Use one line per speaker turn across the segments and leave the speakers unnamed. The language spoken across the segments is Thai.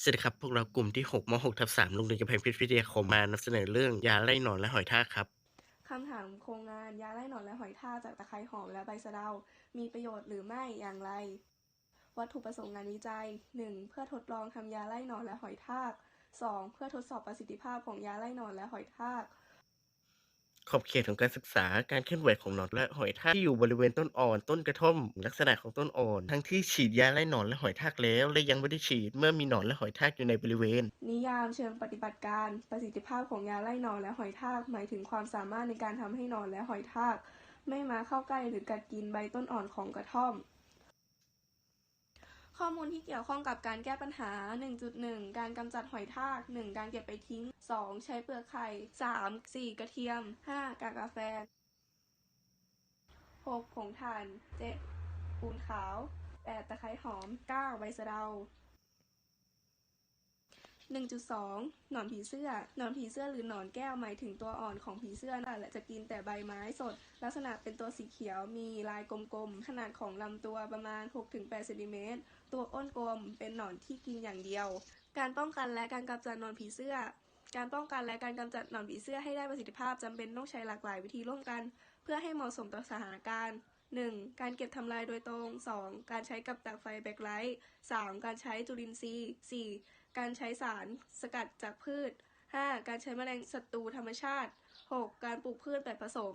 สวัสดีครับ พวกเรากลุ่มที่6ม6ทับ3โรงเรียนกำแพงเพชรวิทยาคมมานำเสนอเรื่องยาไล่หนอนและหอยทากครับ
คำถามโครงงานยาไล่หนอนและหอยทากจากตะไคร้หอมและใบสะเดา มีประโยชน์หรือไม่อย่างไร วัตถุประสงค์งานวิจัย 1. เพื่อทดลองทำยาไล่หนอนและหอยทาก 2. เพื่อทดสอบประสิทธิภาพของยาไล่หนอนและหอยทาก
ขอบเขตของการศึกษาการเคลื่อนไหวของหนอนและหอยทากที่อยู่บริเวณต้นอ่อน ต้นกระท่อม ลักษณะของต้นอ่อน ทั้งที่ฉีดยาไล่หนอนและหอยทากแล้ว และยังไม่ได้ฉีดเมื่อมีหนอนและหอยทากอยู่ในบริเวณ
นิยามเชิงปฏิบัติการ ประสิทธิภาพของยาไล่หนอนและหอยทาก หมายถึงความสามารถในการทำให้หนอนและหอยทาก ไม่มาเข้าใกล้หรือกัดกินใบต้นอ่อนของกระท่อม ข้อมูลที่เกี่ยวข้องกับการแก้ปัญหา 1.1 การกำจัดหอยทาก 1 การเก็บไปทิ้ง 2 ใช้เปลือกไข่ 3 4 กระเทียม 5 กากกาแฟ 6 ผงถ่าน 7 ปูนขาว 8 ตะไคร้หอม 9 ใบสะเดา 1.2 หนอนผีเสื้อ หนอนผีเสื้อหรือหนอนแก้วหมายถึงตัวอ่อนของผีเสื้อนะและจะกินแต่ใบไม้สด ลักษณะเป็นตัวสีเขียวมีลายกลมๆ ขนาดของลำตัวประมาณ 6-8เซนติเมตร ตัวอ้นกลมเป็นหนอนที่กินอย่างเดียว การป้องกันและการกำจัดหนอนผีเสื้อ การป้องกันและการกำจัดหนอนผีเสื้อให้ได้ประสิทธิภาพจำเป็นต้องใช้หลากหลายวิธีร่วมกัน เพื่อให้เหมาะสมต่อสถานการณ์ 1. การเก็บทำลายโดยตรง 2. การใช้กับดักไฟแบ็คไลท์ 3. การใช้จุลินทรีย์ 4. การใช้สารสกัดจากพืช 5. การใช้แมลงศัตรูธรรมชาติ 6. การปลูกพืชแบบผสม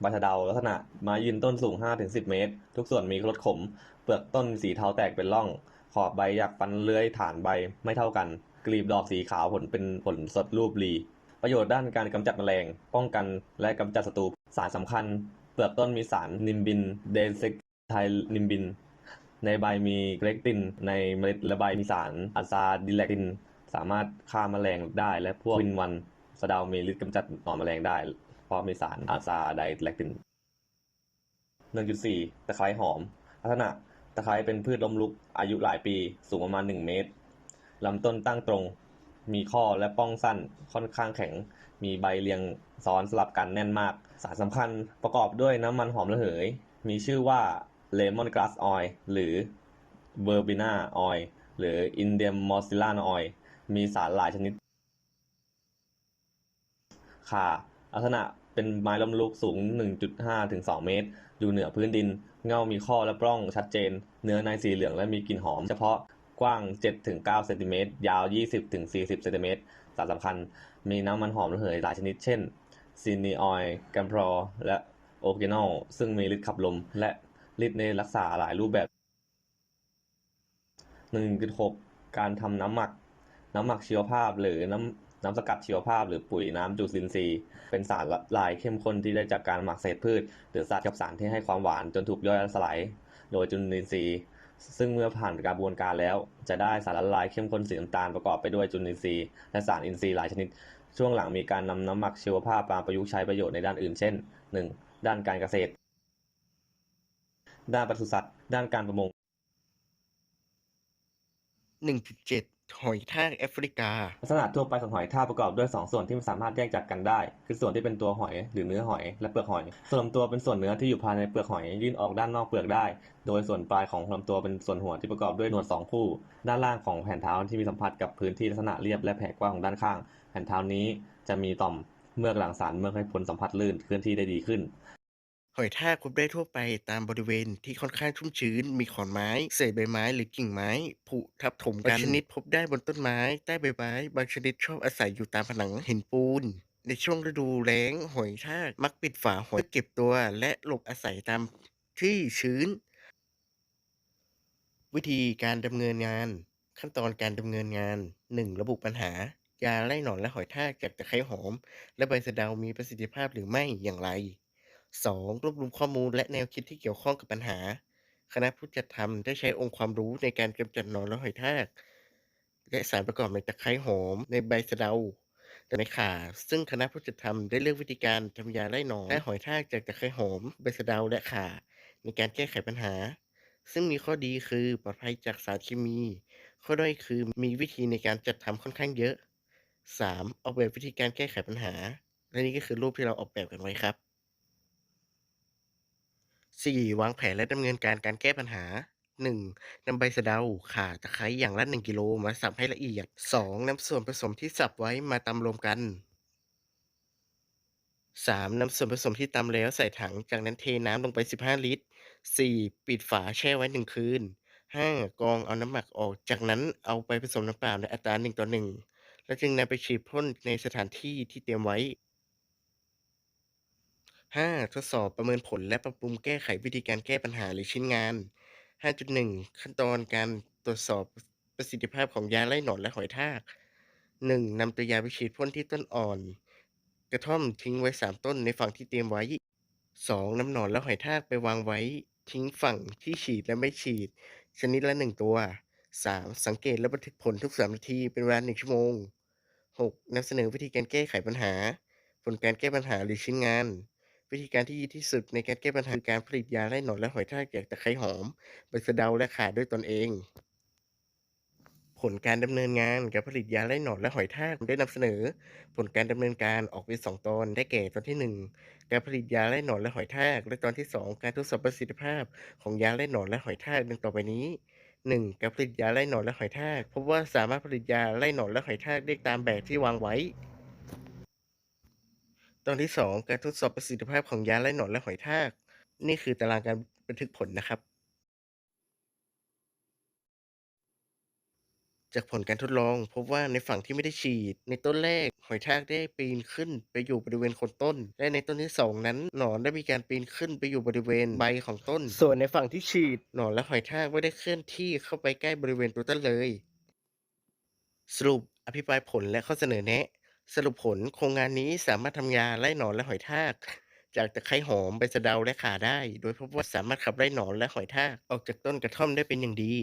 ใบสะเดาลักษณะไม้ยืนต้นสูง 5-10 เมตร ทุกส่วนมีรสขม เปลือกต้นสีเทาแตกเป็นร่อง ขอบใบหยักฟันเลื้อยฐานใบไม่เท่ากัน กลีบดอกสีขาวผลเป็นผลสดรูปรีประโยชน์ด้านการกำจัดแมลง ป้องกันและกำจัดศัตรูสารสำคัญ เปลือกต้นมีสารนิมบิน เดนซิกไทนิมบิน ในใบมีเกรกติน ในเมล็ดและใบมีสารอะซาดิแลคติน สามารถฆ่าแมลงได้ และพวกวินวันสะดามีฤทธิ์กำจัดหนอนแมลงได้ เพราะมีสารอะซาไดแลคติน 1.4 ตะไคร้หอม ลักษณะตะไคร้เป็นพืชล้มลุก อายุหลายปี สูงประมาณ 1 เมตร ลำต้นตั้งตรง มีข้อและป้องสั้น ค่อนข้างแข็ง มีใบเรียงซ้อนสลับกันแน่นมาก สารสำคัญประกอบด้วยน้ำมันหอมระเหย มีชื่อว่า Lemon Grass Oil หรือ Verbena Oil หรือ Indian Mozzarella Oil มีสารหลายชนิดข่าลักษณะเป็นไม้ล้มลุกสูง 1.5 ถึง 2 เมตร อยู่เหนือพื้นดิน เงามีข้อและปล้องชัดเจน เนื้อในสีเหลืองและมีกลิ่นหอม เฉพาะกว้าง7ถึง9เซนติเมตร ยาว 20ถึง40 เซนติเมตร สารสำคัญ มีน้ำมันหอมระเหยหลายชนิด เช่นซีนีออยล์แกมพรอ และโอเกนอล ซึ่งมีฤทธิ์ขับลม และ ฤทธิ์ในรักษาหลายรูปแบบ 1.6 การทำน้ำหมัก น้ำหมักชีวภาพหรือน้ำน้ำสกัดชีวภาพ หรือปุ๋ยน้ำจุลินทรีย์ เป็นสารละลายเข้มข้นที่ได้จากการหมักเศษพืช หรือสัตว์กับสารที่ให้ความหวานจนถูกย่อยสลายโดยจุลินทรีย์ซึ่งเมื่อผ่านกระบวนการแล้ว จะได้สารละลายเข้มข้นสีน้ำตาลประกอบไปด้วยจุลินทรีย์และสารอินทรีย์หลายชนิด ช่วงหลังมีการนำน้ำหมักชีวภาพมาประยุกต์ใช้ประโยชน์ในด้านอื่นเช่น 1. ด้านการเกษตร ด้านปศุสัตว์ ด้านการประมง
1.7 หอยทากแอฟริกา
ลักษณะทั่วไปของหอยทากประกอบด้วย 2 ส่วนที่ไม่สามารถแยกจากกันได้ คือส่วนที่เป็นตัวหอยหรือเนื้อหอยและเปลือกหอย ส่วนลำตัวเป็นส่วนเนื้อที่อยู่ภายในเปลือกหอยยื่นออกด้านนอกเปลือกได้ โดยส่วนปลายของลำตัวเป็นส่วนหัวที่ประกอบด้วยหนวดสองคู่ ด้านล่างของแผ่นเท้าที่มีสัมผัสกับพื้นที่ลักษณะเรียบและแผ่กว้างของด้านข้าง แผ่นเท้านี้จะมีต่อมเมือกหลั่งสารเมือกให้ผลสัมผัสลื่นเคลื่อนที่ได้ดีขึ้น
หอยทากพบได้ทั่วไปตามบริเวณที่ค่อนข้างชุ่มชื้น มีขอนไม้ เศษใบไม้หรือกิ่งไม้ผุทับถมกันบางชนิดพบได้บนต้นไม้ ใต้ใบไม้ บางชนิดชอบอาศัยอยู่ตามผนังหินปูน ในช่วงฤดูแล้งหอยทากมักปิดฝาหอยเพื่อเก็บตัว และหลบอาศัยตามที่ชื้น วิธีการดำเนินงาน ขั้นตอนการดำเนินงาน 1. ระบุปัญหายาไล่หนอนและหอยทากจากตะไคร้หอม และใบสะเดามีประสิทธิภาพหรือไม่อย่างไร 2. รวบรวมข้อมูลและแนวคิดที่เกี่ยวข้องกับปัญหา คณะผู้จัดทำได้ใช้องค์ความรู้ในการกำจัดหนอนและหอยทาก และสารประกอบในตะไคร้หอมในใบสะเดาและในข่าซึ่งคณะผู้จัดทำได้เลือกวิธีการทำยาไล่หนอนและหอยทากจากตะไคร้หอมใบสะเดาและข่าในการแก้ไขปัญหา ซึ่งมีข้อดีคือปลอดภัยจากสารเคมี ข้อด้อยคือมีวิธีในการจัดทำค่อนข้างเยอะ 3. ออกแบบวิธีการแก้ไขปัญหา และนี่ก็คือรูปที่เราออกแบบกันไว้ครับ 4. วางแผนและดำเนินการการแก้ปัญหา 1. นำใบสะเดาข่าตะไคร้อย่างละ 1 กิโลมาสับให้ละเอียด 2. นำส่วนผสมที่สับไว้มาตำรวมกัน 3. นำส่วนผสมที่ตำแล้วใส่ถัง จากนั้นเทน้ำลงไป 15 ลิตร 4. ปิดฝาแช่ไว้ 1 คืน 5. กรองเอาน้ำหมักออก จากนั้นเอาไปผสมน้ำเปล่าในอัตรา 1 ต่อ 1 แล้วจึงนำไปฉีดพ่นในสถานที่ที่เตรียมไว้ 5. ทดสอบประเมินผลและปรับปรุงแก้ไขวิธีการแก้ปัญหาหรือชิ้นงาน 5.1 ขั้นตอนการตรวจสอบประสิทธิภาพของยาไล่หนอนและหอยทาก 1. นำตัวยาไปฉีดพ่นที่ต้นอ่อน กระท่อมทิ้งไว้ 3 ต้นในฝั่งที่เตรียมไว้ 2. นำหนอนและหอยทากไปวางไว้ ทิ้งฝั่งที่ฉีดและไม่ฉีด ชนิดละ 1 ตัว 3. สังเกตและบันทึกผลทุก 3 นาทีเป็นเวลา1ชั่วโมง 6. นำเสนอวิธีการแก้ไขปัญหา ผลการแก้ปัญหาหรือชิ้นงาน วิธีการที่ดีที่สุดในการแก้ปัญหาคือการผลิตยาไล่หนอนและหอยทากจากตะไคร้หอมใบสะเดาและข่าด้วยตนเอง ผลการดำเนินงานการผลิตยาไล่หนอนและหอยทากได้นำเสนอ ผลการดำเนินการออกเป็น2ตอนได้แก่ตอนที่ 1 การผลิตยาไล่หนอนและหอยทากและตอนที่ 2 การทดสอบประสิทธิภาพของยาไล่หนอนและหอยทากดังต่อไปนี้ 1. การผลิตยาไล่หนอนและหอยทากพบว่าสามารถผลิตยาไล่หนอนและหอยทากได้ตามแบบที่วางไว้ อนที่ 2 การทดสอบประสิทธิภาพของยาไล่หนอนและหอยทาก นี่คือตารางการบันทึกผลนะครับ จากผลการทดลองพบว่าในฝั่งที่ไม่ได้ฉีด ในต้นแรกหอยทากได้ปีนขึ้นไปอยู่บริเวณโคนต้น และในต้นที่ 2 นั้นหนอนได้มีการปีนขึ้นไปอยู่บริเวณใบของต้น ส่วนในฝั่งที่ฉีดหนอนและหอยทากไม่ได้เคลื่อนที่เข้าไปใกล้บริเวณตัวต้นเลย สรุปอภิปรายผลและข้อเสนอแนะ สรุปผลโครงงานนี้สามารถทำยาไล่หนอนและหอยทาก จากตะไคร้หอมใบสะเดาและข่าได้ โดยพบว่าสามารถขับไล่หนอนและหอยทากออกจากต้นกระท่อมได้เป็นอย่างดี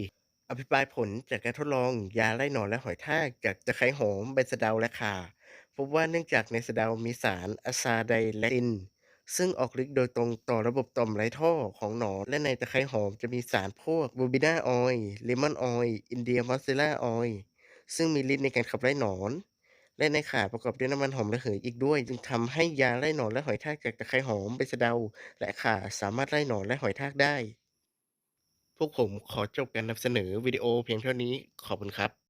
อภิปรายผลจากการทดลองยาไล่หนอนและหอยทากจากตะไคร้หอมใบสะเดาและข่า พบว่าเนื่องจากในสะเดามีสารอะซาไดแลติน ซึ่งออกฤทธิ์โดยตรงต่อระบบต่อมไร้ท่อของหนอนและในตะไคร้หอมจะมีสารพวกบูบิน่าออยล์เลมอนออยล์อินเดียมอสเซล่าออยล์ซึ่งมีฤทธิ์ในการขับไล่หนอน และในข่าประกอบด้วยน้ำมันหอมระเหยอีกด้วย จึงทำให้ยาไล่หนอนและหอยทากจากตะไคร้หอมใบสะเดา และข่าสามารถไล่หนอนและหอยทากได้ พวกผมขอจบการนำเสนอวิดีโอเพียงเท่านี้ขอบคุณครับ